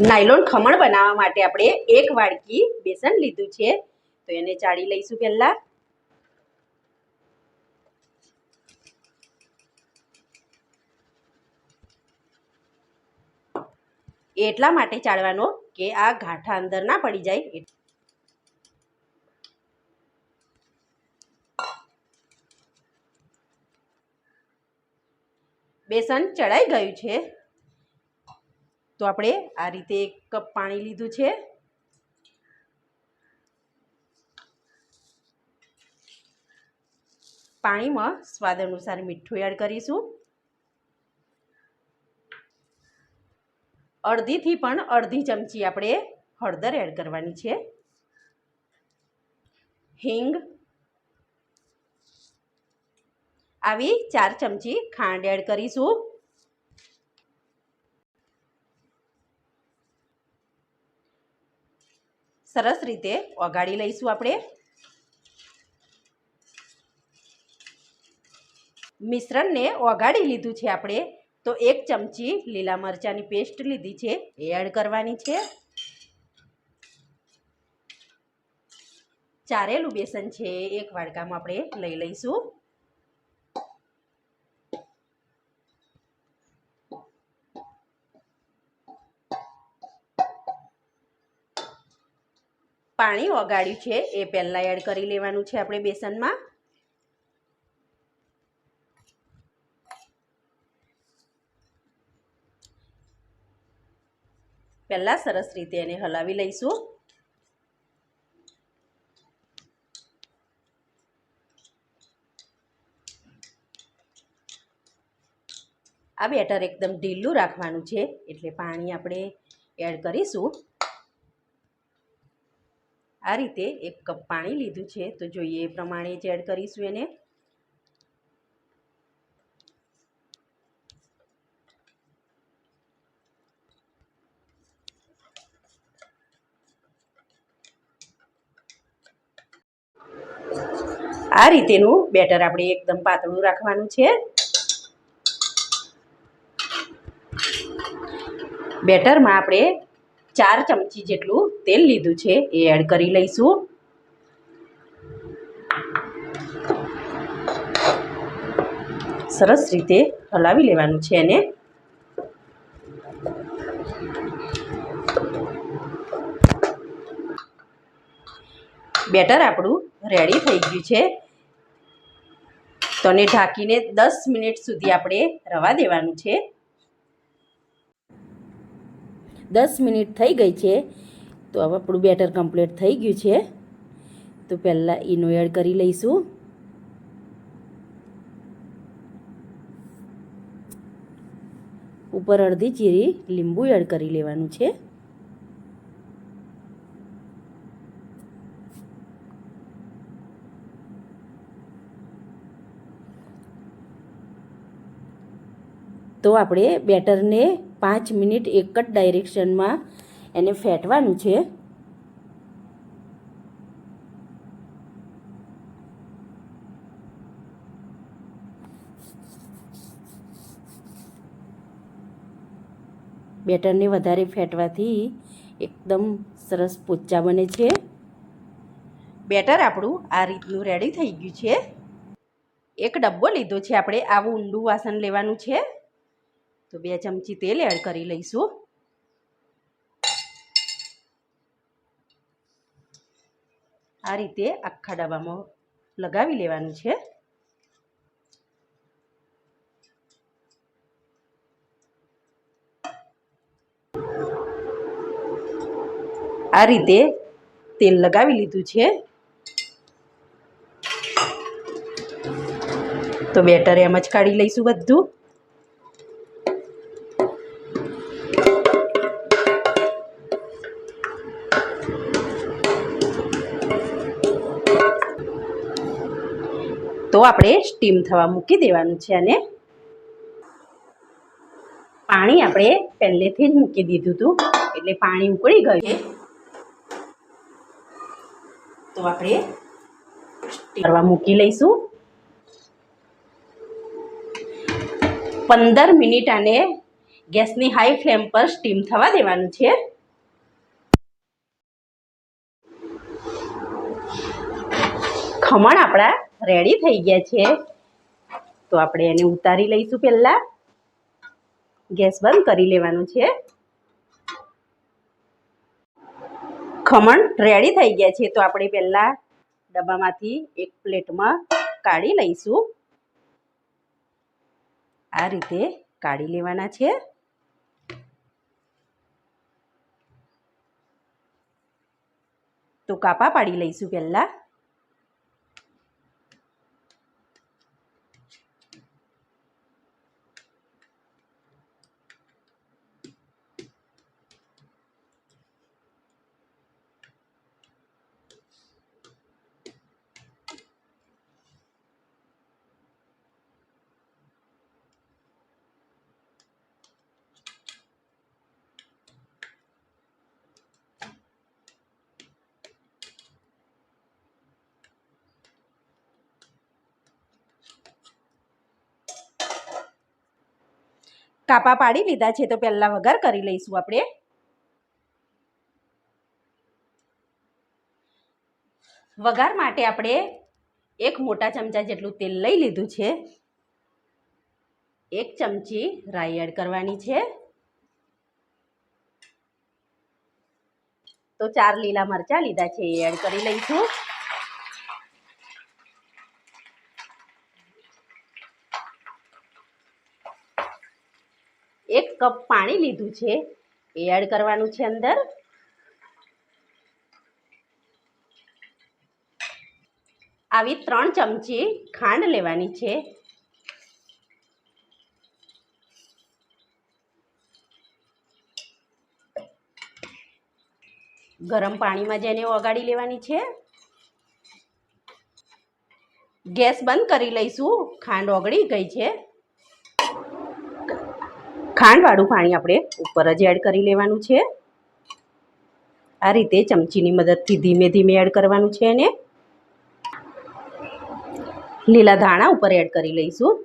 Nylon khaman બનાવવા માટે આપણે એક વાડકી બેસન લીધું છે. તો એને ચાળી લઈશું પહેલાં. એટલા માટે ચાળવાનો કે આ ગાંઠા અંદર ના પડી જાય. બેસન ચડાઈ ગયું છે. તો આપણે આ રીતે એક કપ પાણી લીધું છે. પાણીમાં સ્વાદ અનુસાર મીઠું એડ કરીશું. અડધીથી પણ અડધી ચમચી આપણે હળદર એડ કરવાની છે. હિંગ. આવી ચાર ચમચી ખાંડ એડ કરીશું. સરસ રીતે ઓગાળી લઈશું આપણે. મિશ્રણને ઓગાળી લીધું છે આપણે. તો એક ચમચી લીલા મરચાંની પેસ્ટ લીધી છે. એ એડ કરવાની છે. ચારેલું બેસન છે એક વાડકામાં આપણે લઈ લઈશું. પાણી ઓગાળ્યું છે. એ પહેલાં એડ કરી લેવાનું છે આપણે બેસનમાં. પહેલાં સરસ રીતે એને હલાવી લઈશું. આ બેટર એકદમ ઢીલું રાખવાનું છે. એટલે પાણી આપણે એડ કરીશું. આ રીતે એક કપ પાણી લીધું છે. તો જોઈએ એ પ્રમાણે જ એડ કરીશું એને. આ રીતેનું બેટર આપણે એકદમ પાતળું રાખવાનું છે. બેટરમાં આપણે ચાર ચમચી જેટલું તેલ લીધું છે, એ એડ કરી લઈશું. સરસ રીતે હલાવી લેવાનું છે એને. બેટર આપણું રેડી થઈ ગયું છે. તો ઢાંકીને દસ મિનિટ સુધી આપણે રવા દેવાનું છે. દસ મિનિટ થઈ ગઈ છે, તો હવે આપણું બેટર કમ્પ્લીટ થઈ ગયું છે. તો પહેલાં ઈનો એડ કરી લઈશું. ઉપર અડધી ચીરી લીંબુ એડ કરી લેવાનું છે. તો આપણે બેટરને પાંચ મિનિટ એક જ ડાયરેક્શનમાં એને ફેટવાનું છે. બેટરને વધારે ફેટવાથી એકદમ સરસ પોચા બને છે. બેટર આપણું આ રીતનું રેડી થઈ ગયું છે. એક ડબ્બો લીધો છે આપણે, આવું ઊંડું વાસણ લેવાનું છે. તો બે ચમચી તેલ એડ કરી લઈશું. આ રીતે આખા ડબ્બામાં લગાવી લેવાનું છે. આ રીતે તેલ લગાવી લીધું છે. તો બેટર એમ જ કાઢી લઈશું બધું. તો આપણે સ્ટીમ થવા મૂકી દેવાનું છે અને પાણી આપણે પહેલેથી જ મૂકી દીધું હતું. એટલે પાણી ઉકળી ગયું છે. તો આપણે કરવા મૂકી લઈશું. પંદર મિનિટ આને ગેસની હાઈ ફ્લેમ પર સ્ટીમ થવા દેવાનું છે. ખમણ આપણા રેડી થઈ ગયા છે. તો આપણે એને ઉતારી લઈશું પહેલાં. ગેસ બંધ કરી લેવાનું છે. ખમણ રેડી થઈ ગયા છે. તો આપણે પહેલાં ડબ્બામાંથી એક પ્લેટમાં કાઢી લઈશું. આ રીતે કાઢી લેવાના છે. તો કાપા પાડી લઈશું પહેલાં. કાપા પાડી લીધા છે તો પહેલાં વઘાર કરી લઈશું આપણે. વઘાર માટે આપણે એક મોટા ચમચા જેટલું તેલ લઈ લીધું છે. એક ચમચી રાઈ એડ કરવાની છે. તો ચાર લીલા મરચાં લીધા છે, એ એડ કરી લઈશું. એક કપ પાણી લીધું છે. એડ કરવાનું છે અંદર. આવી ત્રણ ચમચી ખાંડ લેવાની છે. ગરમ પાણીમાં જેને ઓગાળી લેવાની છે. ગેસ બંધ કરી લઈશું. ખાંડ ઓગળી ગઈ છે. ખાંડવાળું પાણી આપણે ઉપર જ એડ કરી લેવાનું છે. આ રીતે ચમચીની મદદથી ધીમે ધીમે એડ કરવાનું છે એને. લીલા ધાણા ઉપર એડ કરી લઈશું.